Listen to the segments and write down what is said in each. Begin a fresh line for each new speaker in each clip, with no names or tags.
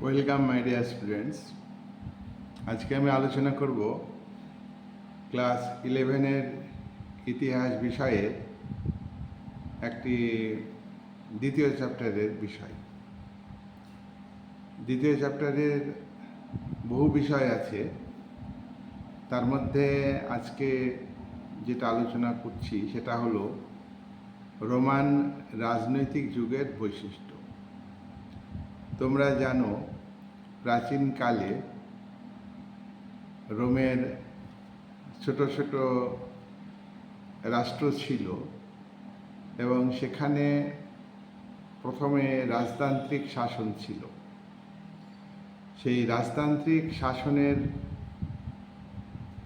Welcome my dear students আজকে আমি আলোচনা করব ক্লাস ইলেভেনের ইতিহাস বিষয়ে একটি দ্বিতীয় চ্যাপ্টারের বিষয়। দ্বিতীয় চ্যাপ্টারের বহু বিষয় আছে। তার মধ্যে আজকে যেটা আলোচনা করছি সেটা হলো রোমান রাজনৈতিক যুগের বৈশিষ্ট্য। তোমরা জানো প্রাচীনকালে রোমের ছোট ছোট রাষ্ট্র ছিল এবং সেখানে প্রথমে রাজতান্ত্রিক শাসন ছিল। সেই রাজতান্ত্রিক শাসনের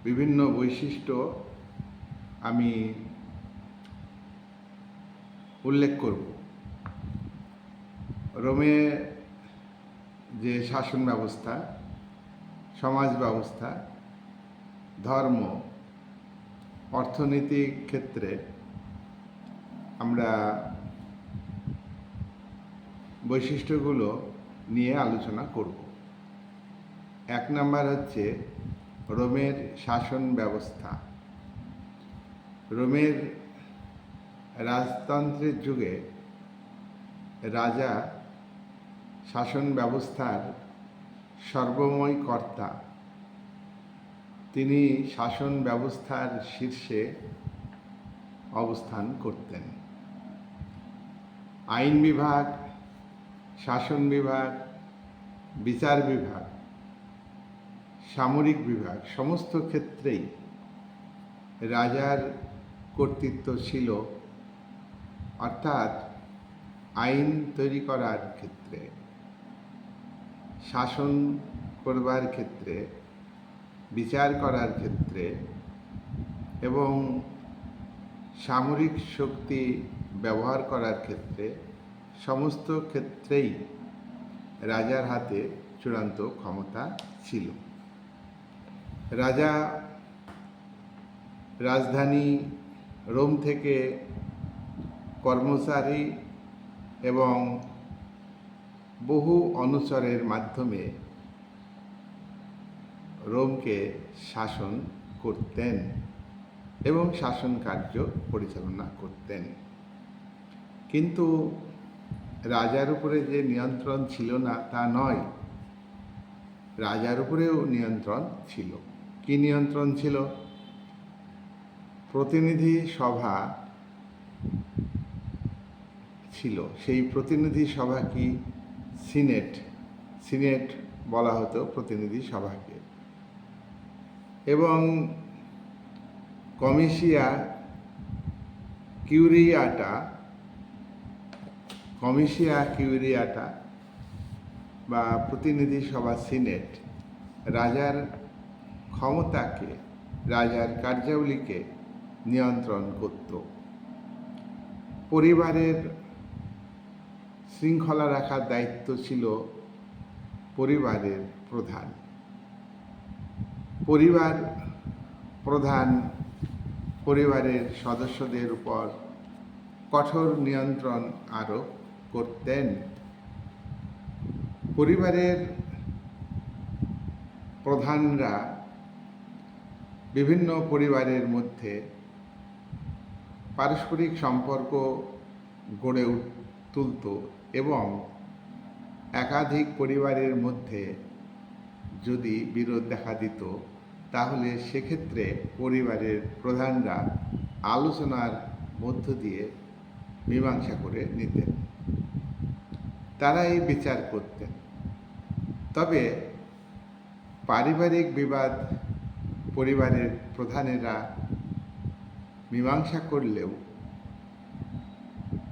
বিভিন্ন বৈশিষ্ট্য আমি উল্লেখ করব। রোমে যে শাসন ব্যবস্থা, সমাজ ব্যবস্থা, ধর্ম অর্থনৈতিক ক্ষেত্রে আমরা বৈশিষ্ট্যগুলো নিয়ে আলোচনা করব। এক নাম্বার হচ্ছে রোমের শাসন ব্যবস্থা। রোমের রাজতন্ত্রের যুগে রাজা শাসন ব্যবস্থার সর্বময় কর্তা। তিনি শাসন ব্যবস্থার শীর্ষে অবস্থান করতেন। আইন বিভাগ, শাসন বিভাগ, বিচার বিভাগ, সামরিক বিভাগ সমস্ত ক্ষেত্রেই রাজার কর্তৃত্ব ছিল অর্থাৎ আইন তৈরি করার ক্ষেত্রে, শাসন করবার ক্ষেত্রে, বিচার করার ক্ষেত্রে এবং সামরিক শক্তি ব্যবহার করার ক্ষেত্রে সমস্ত ক্ষেত্রেই রাজার হাতে চূড়ান্ত ক্ষমতা ছিল। রাজা রাজধানী রোম থেকে কর্মচারী এবং বহু অনুচরের মাধ্যমে রোমকে শাসন করতেন এবং শাসন কার্য পরিচালনা করতেন। কিন্তু রাজার উপরে যে নিয়ন্ত্রণ ছিল না, তা নয়। রাজার উপরেও নিয়ন্ত্রণ ছিল। কি নিয়ন্ত্রণ ছিল? প্রতিনিধি সভা ছিল। সেই প্রতিনিধি সভা কি? সিনেট। সিনেট বলা হতো প্রতিনিধি সভাকে। এবং কমিশিয়া কিউরিয়াটা কমিশিয়া কিউরিয়াটা বা প্রতিনিধি সভা সিনেট, রাজার ক্ষমতাকে, রাজার কার্যাবলীকে নিয়ন্ত্রণ করত। পরিবারের শৃঙ্খলা রাখার দায়িত্ব ছিল পরিবারের প্রধান। পরিবার প্রধান পরিবারের সদস্যদের উপর কঠোর নিয়ন্ত্রণ আরোপ করতেন। পরিবারের প্রধানরা বিভিন্ন পরিবারের মধ্যে পারস্পরিক সম্পর্ক গড়ে তুলত। এবং একাধিক পরিবারের মধ্যে যদি বিরোধ দেখা দিত, তাহলে সেক্ষেত্রে পরিবারের প্রধানরা আলোচনার মধ্য দিয়ে মীমাংসা করে নিতেন। তারা এই বিচার করতেন। তবে পারিবারিক বিবাদ পরিবারের প্রধানেরা মীমাংসা করলেও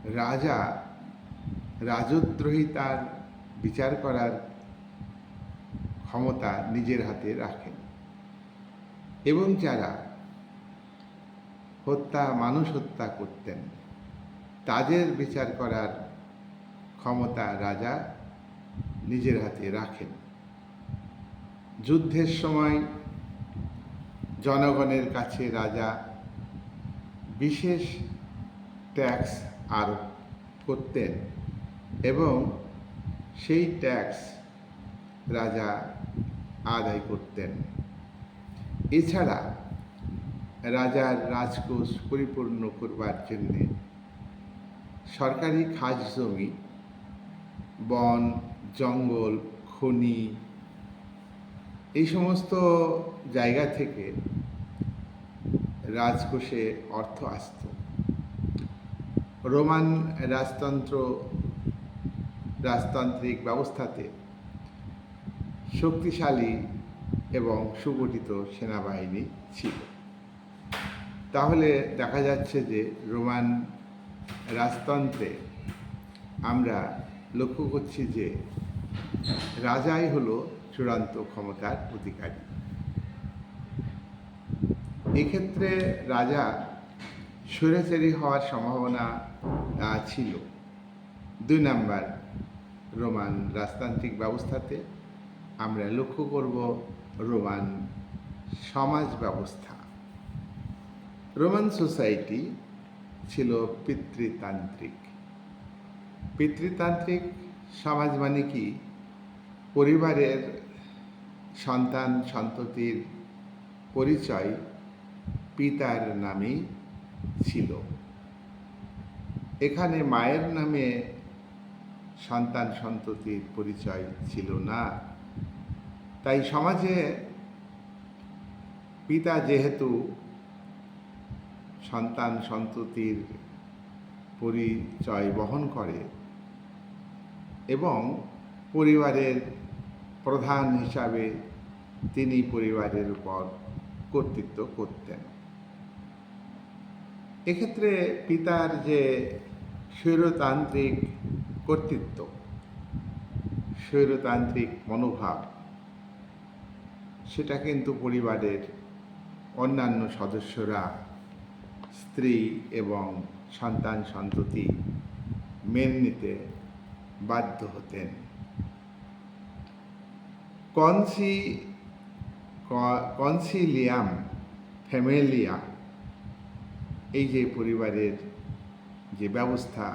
রাজা রাজদ্রোহিতার বিচার করার ক্ষমতা নিজের হাতে রাখেন। এবং যারা হত্যা, মানুষ হত্যা করতেন, তাদের বিচার করার ক্ষমতা রাজা নিজের হাতে রাখেন। যুদ্ধের সময় জনগণের কাছে রাজা বিশেষ ট্যাক্স আরোপ করতেন। এবং সেই ট্যাক্স রাজা আদায় করতেন। এছাড়া রাজার রাজকোষ পরিপূর্ণ করবার জন্যে সরকারি খাস জমি, বন, জঙ্গল, খনি এই সমস্ত জায়গা থেকে রাজকোষে অর্থ আসত। রোমান রাজতন্ত্র রাজতান্ত্রিক ব্যবস্থাতে শক্তিশালী এবং সুগঠিত সেনাবাহিনী ছিল। তাহলে দেখা যাচ্ছে যে রোমান রাজতন্ত্রে আমরা লক্ষ্য করছি যে রাজাই হলো চূড়ান্ত ক্ষমতার অধিকারী। এক্ষেত্রে রাজা স্বৈরাচারী হওয়ার সম্ভাবনা ছিল। দুই নাম্বার রোমান রাজতান্ত্রিক ব্যবস্থাতে আমরা লক্ষ্য করব রোমান সমাজ ব্যবস্থা। রোমান সোসাইটি ছিল পিতৃতান্ত্রিক। পিতৃতান্ত্রিক সমাজ মানে কি? পরিবারের সন্তান সন্ততির পরিচয় পিতার নামেই ছিল। এখানে মায়ের নামে সন্তান সন্ততির পরিচয় ছিল না। তাই সমাজে পিতা যেহেতু সন্তান সন্ততির পরিচয় বহন করে এবং পরিবারের প্রধান হিসাবে তিনি পরিবারের উপর কর্তৃত্ব করতেন। এক্ষেত্রে পিতার যে স্বৈরতান্ত্রিক কর্তৃত্ব। স্বৈরতান্ত্রিক মনোভাব। সেটা কিন্তু পরিবারের অন্যান্য সদস্যরা, স্ত্রী এবং সন্তান সন্ততি মেনে নিতে বাধ্য হতেন। কনসি কনসিলিয়াম ফ্যামিলিয়া, এই যে পরিবারের যে ব্যবস্থা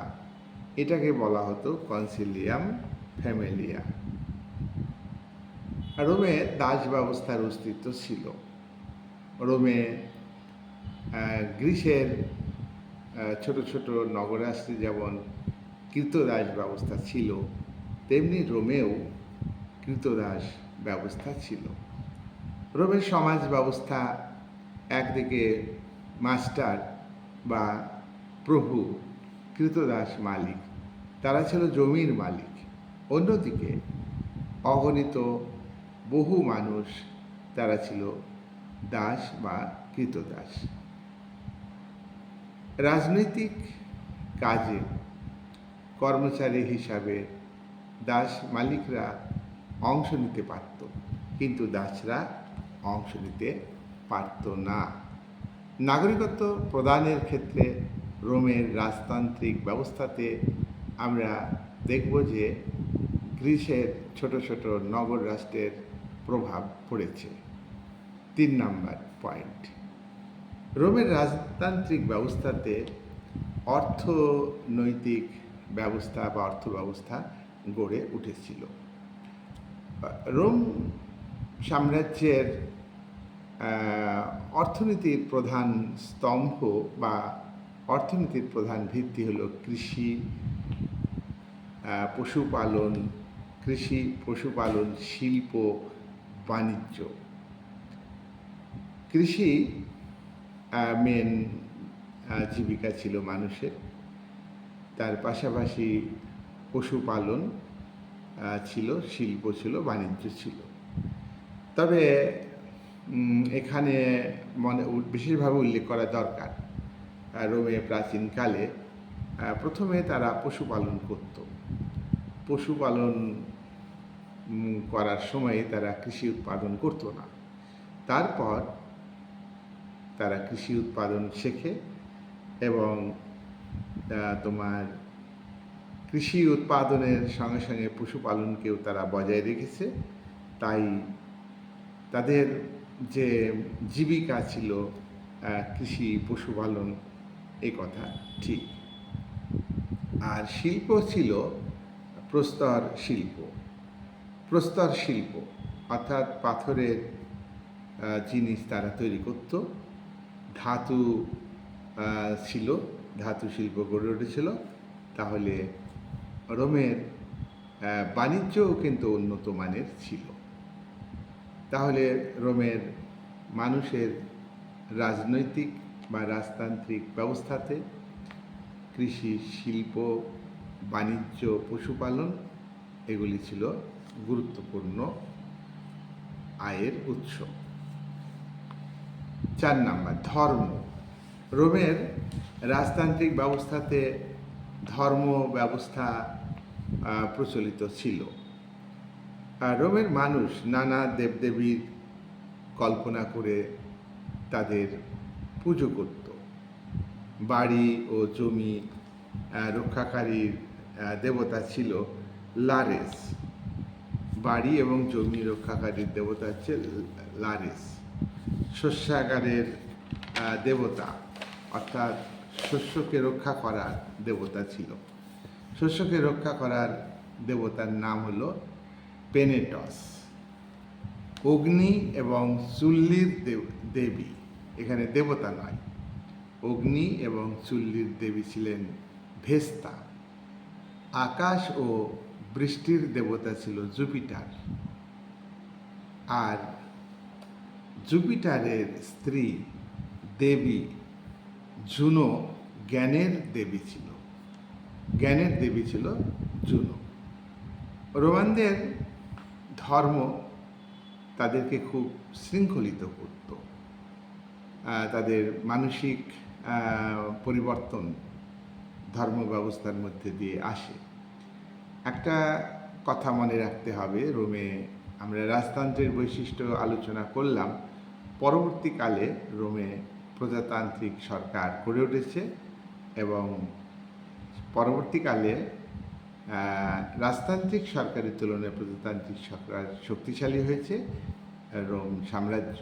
এটাকে বলা হতো কনসিলিয়াম ফ্যামিলিয়া। রোমে দাস ব্যবস্থার অস্তিত্ব ছিল। রোমে গ্রিসের ছোট ছোট নগরাষ্ট্রে যেমন কৃতদাস ব্যবস্থা ছিল, তেমনি রোমেও কৃতদাস ব্যবস্থা ছিল। রোমের সমাজ ব্যবস্থা একদিকে মাস্টার বা প্রভু কৃতদাস মালিক, তারা ছিল জমির মালিক। অন্যদিকে অগণিত বহু মানুষ তারা ছিল দাস বা কৃতদাস। রাজনৈতিক কাজে কর্মচারী হিসাবে দাস মালিকরা অংশ নিতে পারত, কিন্তু দাসরা অংশ নিতে পারত না। নাগরিকত্ব প্রদানের ক্ষেত্রে রোমের রাজতান্ত্রিক ব্যবস্থাতে আমরা দেখব যে গ্রিসের ছোট ছোট নগর রাষ্ট্রের প্রভাব পড়েছে। তিন নাম্বার পয়েন্ট। রোমের রাজতান্ত্রিক ব্যবস্থাতে অর্থনৈতিক ব্যবস্থা বা অর্থ ব্যবস্থা গড়ে উঠেছিল। রোম সাম্রাজ্যের অর্থনীতির প্রধান স্তম্ভ বা অর্থনীতির প্রধান ভিত্তি হলো কৃষি পশুপালন কৃষি, পশুপালন, শিল্প, বাণিজ্য। কৃষি মেন জীবিকা ছিল মানুষের। তার পাশাপাশি পশুপালন ছিল, শিল্প ছিল, বাণিজ্য ছিল। তবে এখানে মনে বিশেষভাবে উল্লেখ করা দরকার। রোমে প্রাচীনকালে প্রথমে তারা পশুপালন করত। পশুপালন করার সময়ে তারা কৃষি উৎপাদন করতো না। তারপর তারা কৃষি উৎপাদন শেখে এবং তোমার কৃষি উৎপাদনের সঙ্গে সঙ্গে পশুপালনকেও তারা বজায় রেখেছে। তাই তাদের যে জীবিকা ছিল কৃষি পশুপালন এই কথা, ঠিক। আর শিল্প ছিল প্রস্তর শিল্প। প্রস্তর শিল্প, অর্থাৎ পাথরের জিনিস তারা তৈরি করত। ধাতু ছিল, ধাতু শিল্প গড়ে উঠেছিল। তাহলে রোমের বাণিজ্যও কিন্তু উন্নত মানের ছিল। তাহলে রোমের মানুষের রাজনৈতিক বা রাজতান্ত্রিক ব্যবস্থাতে কৃষি, শিল্প, বাণিজ্য, পশুপালন, এগুলি ছিল গুরুত্বপূর্ণ আয়ের উৎস। চার নাম্বার, ধর্ম। রোমের রাজতান্ত্রিক ব্যবস্থাতে ধর্ম ব্যবস্থা প্রচলিত ছিল। রোমের মানুষ নানা দেবদেবীর কল্পনা করে তাদের পুজো করত। বাড়ি ও জমি রক্ষাকারীর দেবতা ছিল লারেস। বাড়ি এবং জমি রক্ষাকারীর দেবতা হচ্ছে লারেস। শস্যাগারের দেবতা, অর্থাৎ শস্যকে রক্ষা করার দেবতা ছিল। শস্যকে রক্ষা করার দেবতার নাম হলো পেনেটস। অগ্নি এবং চুল্লির দেবী। এখানে দেবতা নয়। অগ্নি এবং চুল্লির দেবী ছিলেন ভেস্তা। আকাশ ও বৃষ্টির দেবতা ছিল জুপিটার। আর জুপিটারের স্ত্রী দেবী জুনো জ্ঞানের দেবী ছিল। জ্ঞানের দেবী ছিল জুনো রোমানদের ধর্ম তাদেরকে খুব শৃঙ্খলিত করত। তাদের মানসিক পরিবর্তন ধর্ম ব্যবস্থার মধ্যে দিয়ে আসে। একটা কথা মনে রাখতে হবে, রোমে আমরা রাজতন্ত্রের বৈশিষ্ট্য আলোচনা করলাম। পরবর্তীকালে রোমে প্রজাতান্ত্রিক সরকার গড়ে উঠেছে এবং পরবর্তীকালে রাজতান্ত্রিক সরকারের তুলনায় প্রজাতান্ত্রিক সরকার শক্তিশালী হয়েছে। রোম সাম্রাজ্য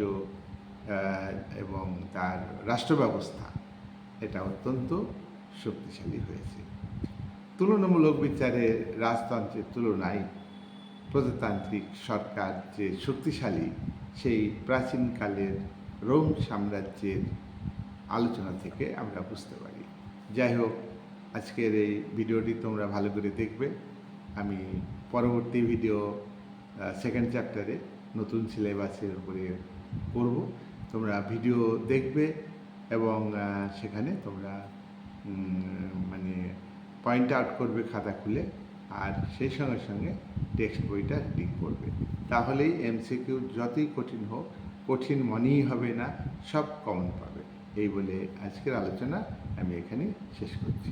এবং তার রাষ্ট্র ব্যবস্থা এটা অত্যন্ত শক্তিশালী হয়েছে। তুলনামূলক বিচারে রাজতন্ত্রের তুলনায় প্রজাতান্ত্রিক সরকার যে শক্তিশালী, সেই প্রাচীনকালের রোম সাম্রাজ্যের আলোচনা থেকে আমরা বুঝতে পারি। যাই হোক, আজকের এই ভিডিওটি তোমরা ভালো করে দেখবে। আমি পরবর্তী ভিডিও সেকেন্ড চ্যাপ্টারে নতুন সিলেবাসের উপরে করব। তোমরা ভিডিও দেখবে এবং সেখানে তোমরা মানে পয়েন্ট আউট করবে খাতা খুলে আর সেই সঙ্গে সঙ্গে টেক্সট বইটা রিডিং করবে। তাহলেই এমসিকিউ যতই কঠিন হোক, কঠিন মনেই হবে না, সব কমন পাবে। এই বলে আজকের আলোচনা আমি এখানে শেষ করছি।